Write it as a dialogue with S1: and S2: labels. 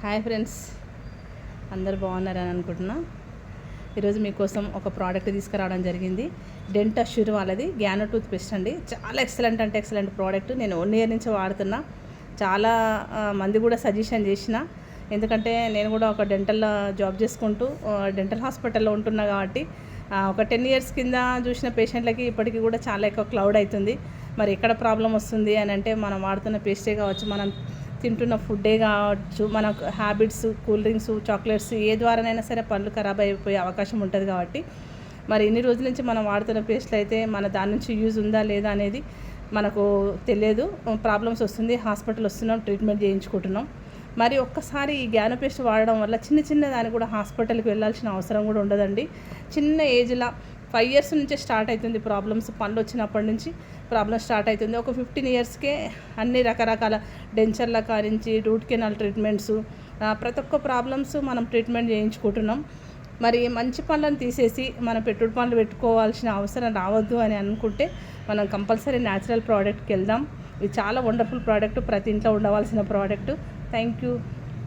S1: Hi friends. అందరు బాగున్నారని అనుకుంటున్నా. ఈరోజు మీకోసం ఒక ప్రోడక్ట్ తీసుకురావడం జరిగింది. డెంట్ అష్యూర్ వాళ్ళది. గ్యానో టూత్ పేస్ట్ అండి. చాలా ఎక్సలెంట్ అంటే ఎక్సలెంట్ ప్రోడక్ట్. నేను వన్ ఇయర్ నుంచి వాడుతున్నా. చాలా మంది కూడా సజెషన్ చేసిన. ఎందుకంటే నేను కూడా ఒక డెంటల్ జాబ్ చేసుకుంటూ డెంటల్ హాస్పిటల్లో ఉంటున్నా కాబట్టి ఒక టెన్ ఇయర్స్ కింద చూసిన పేషెంట్లకి ఇప్పటికీ కూడా చాలా ఎక్కువ క్లౌడ్ అవుతుంది. మరి ఎక్కడ ప్రాబ్లం వస్తుంది అని అంటే మనం వాడుతున్న పేస్టే కావచ్చు మనం తింటున్న ఫుడ్డే కావచ్చు మన హ్యాబిట్స్ కూల్ డ్రింక్స్ చాక్లెట్స్ ఏ ద్వారానైనా సరే పళ్ళు ఖరాబ్ అయిపోయే అవకాశం ఉంటుంది కాబట్టి. మరి ఇన్ని రోజుల నుంచి మనం వాడుతున్న పేస్ట్లు అయితే మన దాని నుంచి యూజ్ ఉందా లేదా అనేది మనకు తెలియదు. ప్రాబ్లమ్స్ వస్తుంది హాస్పిటల్ వస్తున్నాం ట్రీట్మెంట్ చేయించుకుంటున్నాం. మరి ఒక్కసారి ఈ జ్ఞాన పేస్ట్ వాడడం వల్ల చిన్న చిన్న దానికి కూడా హాస్పిటల్కి వెళ్ళాల్సిన అవసరం కూడా ఉండదండి. చిన్న ఏజ్లో ఫైవ్ ఇయర్స్ నుంచే స్టార్ట్ అవుతుంది ప్రాబ్లమ్స్ పనులు వచ్చినప్పటి నుంచి ప్రాబ్లమ్ స్టార్ట్ అవుతుంది. ఒక ఫిఫ్టీన్ ఇయర్స్కే అన్ని రకరకాల డెంచర్ల కారించి రూట్ కెనాల్ ట్రీట్మెంట్స్ ప్రతి ఒక్క ప్రాబ్లమ్స్ మనం ట్రీట్మెంట్ చేయించుకుంటున్నాం. మరి మంచి పనులను తీసేసి మనం పెట్టుడు పనులు పెట్టుకోవాల్సిన అవసరం రావద్దు అని అనుకుంటే మనం కంపల్సరీ న్యాచురల్ ప్రోడక్ట్కి వెళ్దాం. ఇది చాలా వండర్ఫుల్ ప్రోడక్ట్ ప్రతి ఇంట్లో ఉండవలసిన ప్రోడక్ట్. Thank you.